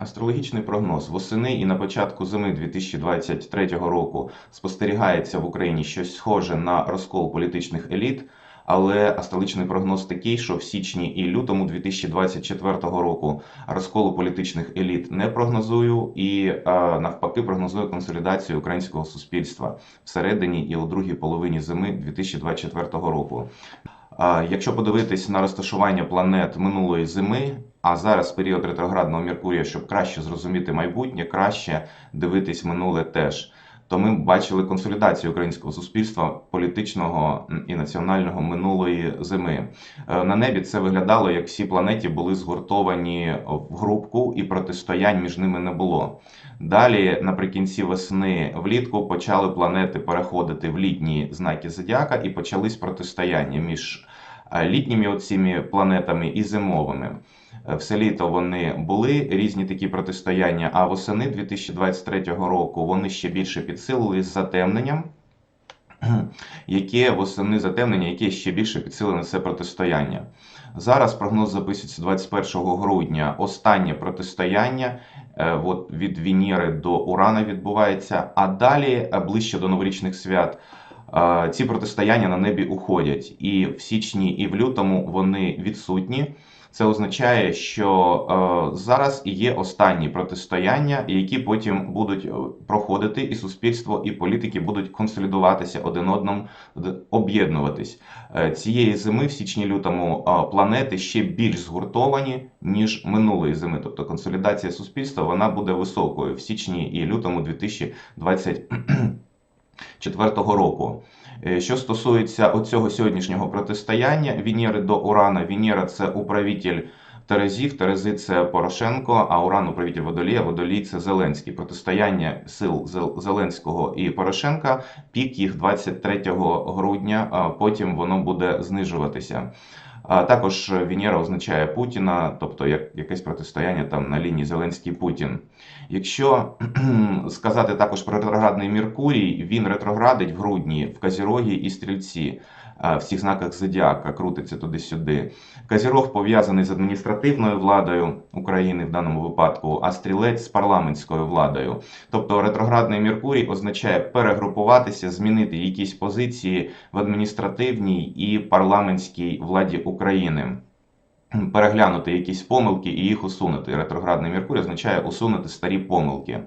Астрологічний прогноз восени і на початку зими 2023 року спостерігається в Україні щось схоже на розкол політичних еліт. Але астрологічний прогноз такий, що в січні і лютому 2024 року розколу політичних еліт не прогнозую, і навпаки прогнозую консолідацію українського суспільства всередині і у другій половині зими 2024 року. Якщо подивитись на розташування планет минулої зими, а зараз період ретроградного Меркурія, щоб краще зрозуміти майбутнє, краще дивитись минуле теж. То ми бачили консолідацію українського суспільства політичного і національного минулої зими. Е, На небі це виглядало, як всі планеті були згуртовані в групку, і протистоянь між ними не було. Далі, наприкінці весни, влітку почали планети переходити в літні знаки зодіака і почались протистояння між літніми оціми планетами і зимовими. Е, Все літо вони були різні такі протистояння, а восени 2023 року вони ще більше підсилили з затемненням, яке восени затемнення, яке ще більше підсилили це протистояння. Зараз прогноз записується 21 грудня. Останнє протистояння е, от від Венери до Урана відбувається, а далі е, ближче до новорічних свят. Ці протистояння на небі уходять, і в січні, і в лютому вони відсутні. Це означає, що е, зараз є останні протистояння, які потім будуть е, проходити, і суспільство, і політики будуть консолідуватися один одному, об'єднуватись. Е, цієї зими, в січні-лютому, планети ще більш згуртовані ніж минулої зими. Тобто консолідація суспільства вона буде високою в січні і лютому 2024 року. Е, Що стосується оцього сьогоднішнього протистояння Венери до Урана, Венера це управитель Терезів, Терези це Порошенко, а Уран управитель Водолія, Водолій це Зеленський. Протистояння сил Зеленського і Порошенка, пік їх 23 грудня, потім воно буде знижуватися. А також Венера означає Путіна, тобто як якесь протистояння там на лінії Зеленський-Путін. Якщо сказати також про ретроградний Меркурій, він ретроградить в грудні в Казірогі і Стрільці. В всіх знаках зодіака крутиться туди-сюди. Казірог пов'язаний з адміністративною владою України в даному випадку, а стрілець з парламентською владою. Тобто ретроградний Меркурій означає перегрупуватися, змінити якісь позиції в адміністративній і парламентській владі України. Переглянути якісь помилки і їх усунути. Ретроградний Меркурій означає усунути старі помилки.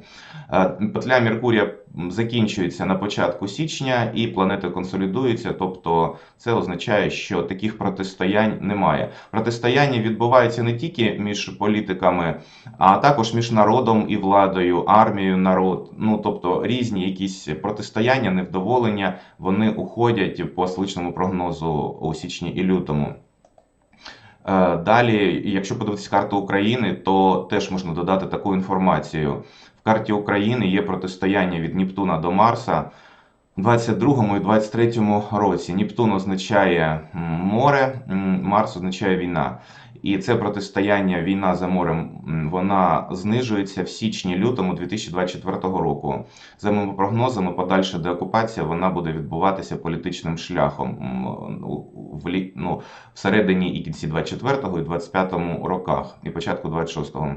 Е, Петля Меркурія закінчується на початку січня і планети консолідуються, тобто це означає, що таких протистоянь немає. Протистояння відбуваються не тільки між політиками, а також між народом і владою, армією, народ. Ну тобто різні якісь протистояння, невдоволення, вони уходять по сличному прогнозу у січні і лютому. Е, Далі, якщо подивитися карту України, то теж можна додати таку інформацію. В карті України є протистояння від Нептуна до Марса у 22 і 23 році. Нептун означає море, Марс означає війна. І це протистояння війна за морем, вона знижується в січні-лютому 2024 року. За моїми прогнозами, подальша деокупація вона буде відбуватися політичним шляхом у- в ну, всередині і кінці 24-го і 25-му роках, і початку 26-го.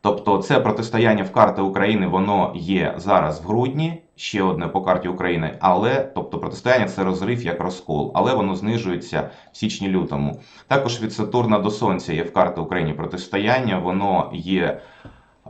Тобто це протистояння в карти України, воно є зараз в грудні, ще одне по карті України, але тобто протистояння це розрив як розкол, але воно знижується в січні-лютому. Також від Сатурна до Сонця є в карти України протистояння, воно є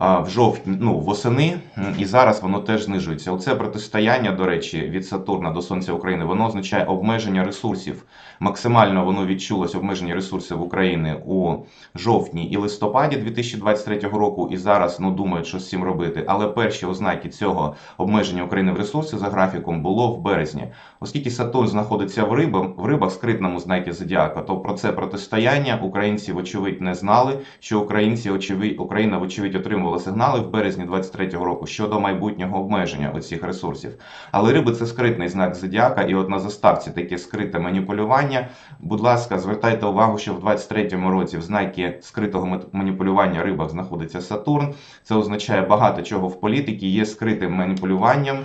в жовтні, ну, восени, і зараз воно теж знижується. Оце протистояння, до речі, від Сатурна до Сонця України, воно означає обмеження ресурсів. Максимально воно відчулось обмеження ресурсів України у жовтні і листопаді 2023 року, і зараз ну думають, що з цим робити. Але перші ознаки цього обмеження України в ресурсі за графіком було в березні. Оскільки Сатурн знаходиться в рибах, в рибах скритному знакі зодіака, то про це протистояння українці, вочевидь, не знали. Що українці, очевидь, Україна, вочевидь, отримувала сигнали в березні 23-го року щодо майбутнього обмеження оцих ресурсів. Але риби це скритний знак зодіака, і от на заставці таке скрите маніпулювання. Будь ласка, звертайте увагу, що в 23-му році в знакі скритого маніпулювання рибах знаходиться Сатурн. Це означає багато чого в політиці є скритим маніпулюванням,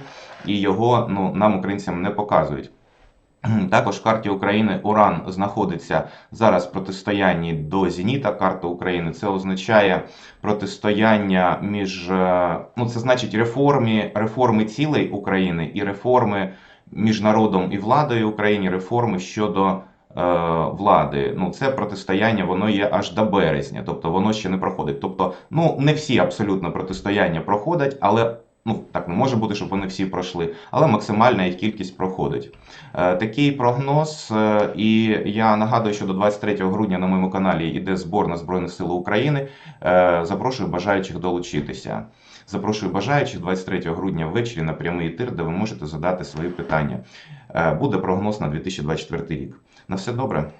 і його ну, нам, українцям, не показують. Також в карті України Уран знаходиться зараз в протистоянні до Зеніта. Карта України це означає протистояння між е, ну це значить реформи, реформи цілей України і реформи між народом і владою України, реформи щодо е, влади. Ну це протистояння, воно є аж до березня, тобто воно ще не проходить. Тобто, ну не всі абсолютно протистояння проходять, але. Ну, так не може бути, щоб вони всі пройшли, але максимальна їх кількість проходить. Е, Такий прогноз. е, І я нагадую, що до 23 грудня на моєму каналі йде збор на Збройні Сили України. Е, Запрошую бажаючих долучитися. Запрошую бажаючих 23 грудня ввечері на прямий ефір, де ви можете задати свої питання. Буде прогноз на 2024 рік. На все добре.